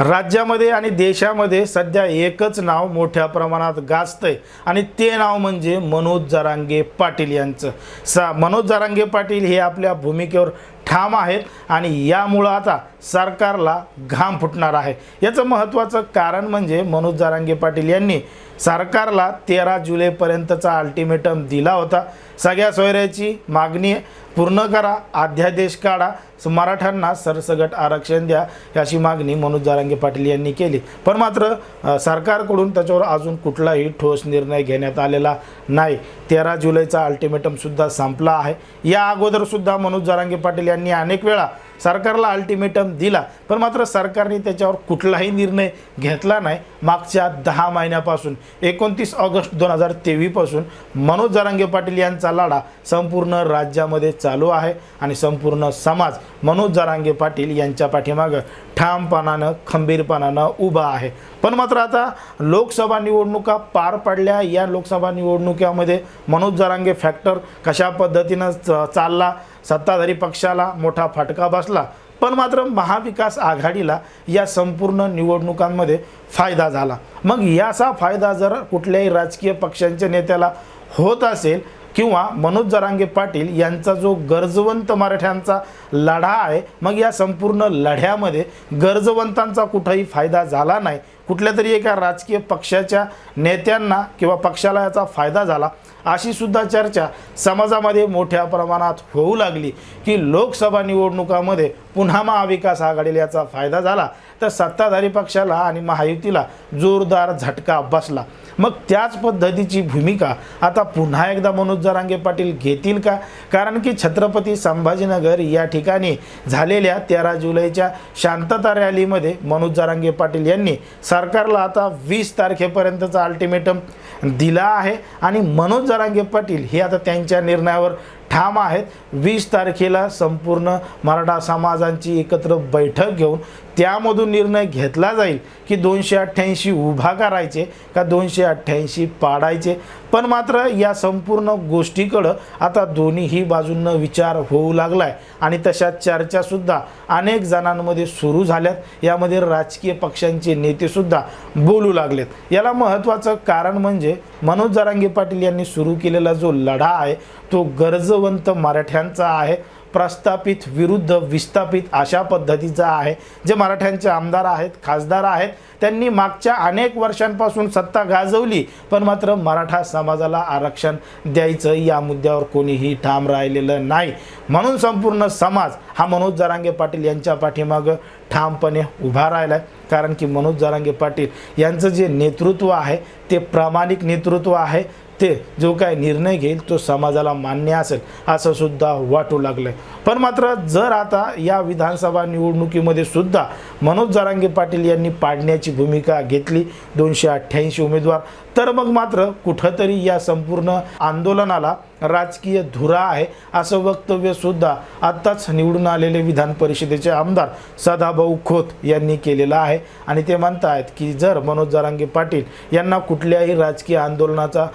राज्यामध्ये आणि देशामध्ये सध्या एकच नाव मोठ्या प्रमाणात गाजतंय. आणि ते नाव म्हणजे मनोज जरांगे पाटील यांचं. सा मनोज जरांगे पाटील हे आपल्या भूमिकेवर ठाम आहेत आणि यामुळं आता सरकारला घाम फुटणार आहे. याचं महत्त्वाचं कारण म्हणजे मनोज जारांगे पाटील यांनी सरकारला तेरा जुलैपर्यंतचा अल्टिमेटम दिला होता. सगळ्या सोयऱ्याची मागणी पूर्ण करा अध्यादेश काढा मराठ्यांना सरसगट आरक्षण द्या अशी मागणी मनोज जारांगे पाटील यांनी केली. पण मात्र सरकारकडून त्याच्यावर अजून कुठलाही ठोस निर्णय घेण्यात आलेला नाही. तेरा जुलैचा अल्टिमेटमसुद्धा संपला आहे. या अगोदरसुद्धा मनोज जारांगे पाटील यांनी अनेक वेळा सरकारला अल्टिमेटम दिला पण मात्र सरकारने त्याच्यावर कुठलाही निर्णय घेतला नाही. मागच्या दहा महिन्यापासून एकोणतीस ऑगस्ट दोन हजार तेवीसपासून मनोज जरांगे पाटील यांचा लढा संपूर्ण राज्यामध्ये चालू आहे आणि संपूर्ण समाज मनोज जरांगे पाटील यांच्या पाठीमागं ठामपणानं खंबीरपणानं उभा आहे. पण मात्र आता लोकसभा निवडणुका पार पडल्या. या लोकसभा निवडणुकीमध्ये मनोज जरांगे फॅक्टर कशा पद्धतीनं चालला? सत्ताधारी पक्षाला मोठा फटका बसला. पण मात्र महाविकास आघाडीला या संपूर्ण निवडणुकांमध्ये फायदा झाला. मग याचा फायदा जर कुठल्याही राजकीय पक्षांच्या नेत्याला होत असेल किंवा मनोज जरांगे पाटील यांचा जो गरजवंत मराठ्यांचा लढा आहे मग या संपूर्ण लढ्यामध्ये गरजवंतांचा कुठंही फायदा झाला नाही. कुठल्या तरी एका राजकीय पक्षाच्या नेत्यांना किंवा पक्षाला याचा फायदा झाला. अशी सुद्धा चर्चा समाजामध्ये मोठ्या प्रमाणात होऊ लागली की लोकसभा निवडणुकामध्ये पुन्हा महाविकास आघाडीला याचा फायदा झाला. तर सत्ताधारी पक्षाला आणि महायुतीला जोरदार झटका बसला. मग त्याच पद्धतीची भूमिका आता पुन्हा एकदा मनोज जरांगे पाटील घेतील का? कारण की छत्रपती संभाजीनगर या ठिकाणी झालेल्या तेरा जुलैच्या शांतता रॅलीमध्ये मनोज जरांगे पाटील यांनी सरकारला आता वीस तारखेपर्यंतचा अल्टिमेटम दिला आहे. आणि मनोज जरांगे पाटील हे आता त्यांच्या निर्णयावर ठाम आहेत. वीस तारखेला संपूर्ण मराठा समाजांची एकत्र बैठक घेऊन त्यामधून निर्णय घेतला जाईल की दोनशे अठ्ठ्याऐंशी उभा करायचे का दोनशे अठ्ठ्याऐंशी पाडायचे. पण मात्र या संपूर्ण गोष्टीकडं आता दोन्हीही बाजूंना विचार होऊ लागलाय. आणि तशा चर्चासुद्धा अनेक जणांमध्ये सुरू झाल्यात. यामध्ये राजकीय पक्षांचे नेतेसुद्धा बोलू लागलेत. याला महत्त्वाचं कारण म्हणजे मनोज जरांगे पाटील यांनी सुरू केलेला जो लढा आहे तो गरजवंत मराठ्यांचा आहे. प्रस्थापित विरुद्ध विस्थापित अशा पद्धतीचा आहे. जे मराठ्यांचे आमदार आहेत खासदार आहेत त्यांनी मागच्या अनेक वर्षांपासून सत्ता गाजवली पण मात्र मराठा समाजाला आरक्षण द्यायचं या मुद्द्यावर कोणीही ठाम राहिलेलं नाही. म्हणून संपूर्ण समाज हा मनोज जरांगे पाटील यांच्या पाठीमागं ठामपणे उभा राहिला आहे कारण की मनोज जरांगे पाटील यांचं जे नेतृत्व आहे ते प्रामाणिक नेतृत्व आहे. ते जो काय निर्णय घेईल तो समाजाला मान्य असेल असं सुद्धा वाटू लागलं पण मात्र जर आता या विधानसभा निवडणुकीमध्ये सुद्धा मनोज जरांगे पाटील यांनी पाडण्याची भूमिका घेतली दोनशे अठ्ठ्याऐंशी उमेदवार तर मग मात्र कुठंतरी या संपूर्ण आंदोलनाला राजकीय धुरा आहे असं वक्तव्यसुद्धा आत्ताच निवडून आलेले विधान परिषदेचे आमदार सदाभाऊ खोत यांनी केलेलं आहे. आणि ते म्हणतायत की जर मनोज जारांगे पाटील यांना कुठल्याही राजकीय आंदोलनाचा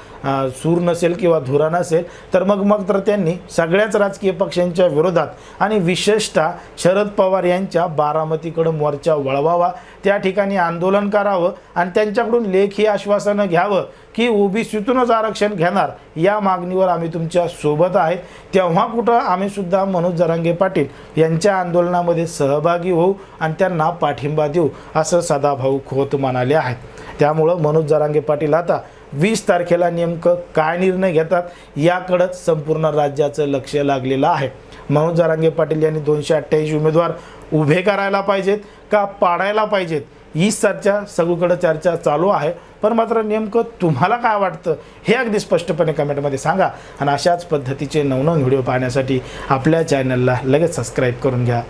सूर नसेल किंवा धुरा नसेल तर मग मग तर त्यांनी सगळ्याच राजकीय पक्षांच्या विरोधात आणि विशेषतः शरद पवार यांच्या बारामतीकडं मोर्चा वळवावा त्या ठिकाणी आंदोलन करावं आणि त्यांच्याकडून लेखी आश्वासनं घ्यावं की ओबीसीतूनच आरक्षण घेणार या मागणीवर आम्ही तुमच्यासोबत आहेत. तेव्हा कुठं आम्ही सुद्धा मनोज जरांगे पाटील यांच्या आंदोलनामध्ये सहभागी होऊ आणि त्यांना पाठिंबा देऊ असं सदाभाऊ खोत म्हणाले आहेत. त्यामुळं मनोज जरांगे पाटील आता वीस तारखेला नेमकं काय निर्णय घेतात याकडंच संपूर्ण राज्याचं लक्ष लागलेलं आहे. मनोज जरांगे पाटील यांनी दोनशे अठ्ठ्याऐंशी उमेदवार उभे करायला पाहिजेत का पाडायला पाहिजेत? ही चर्चा सगळीकडे चर्चा चालू आहे. पण मात्र नेमकं तुम्हाला काय वाटतं हे अगदी स्पष्टपणे कमेंटमध्ये सांगा. आणि अशाच पद्धतीचे नवनवीन व्हिडिओ पाहण्यासाठी आपल्या चॅनलला लगेच सबस्क्राईब करून घ्या.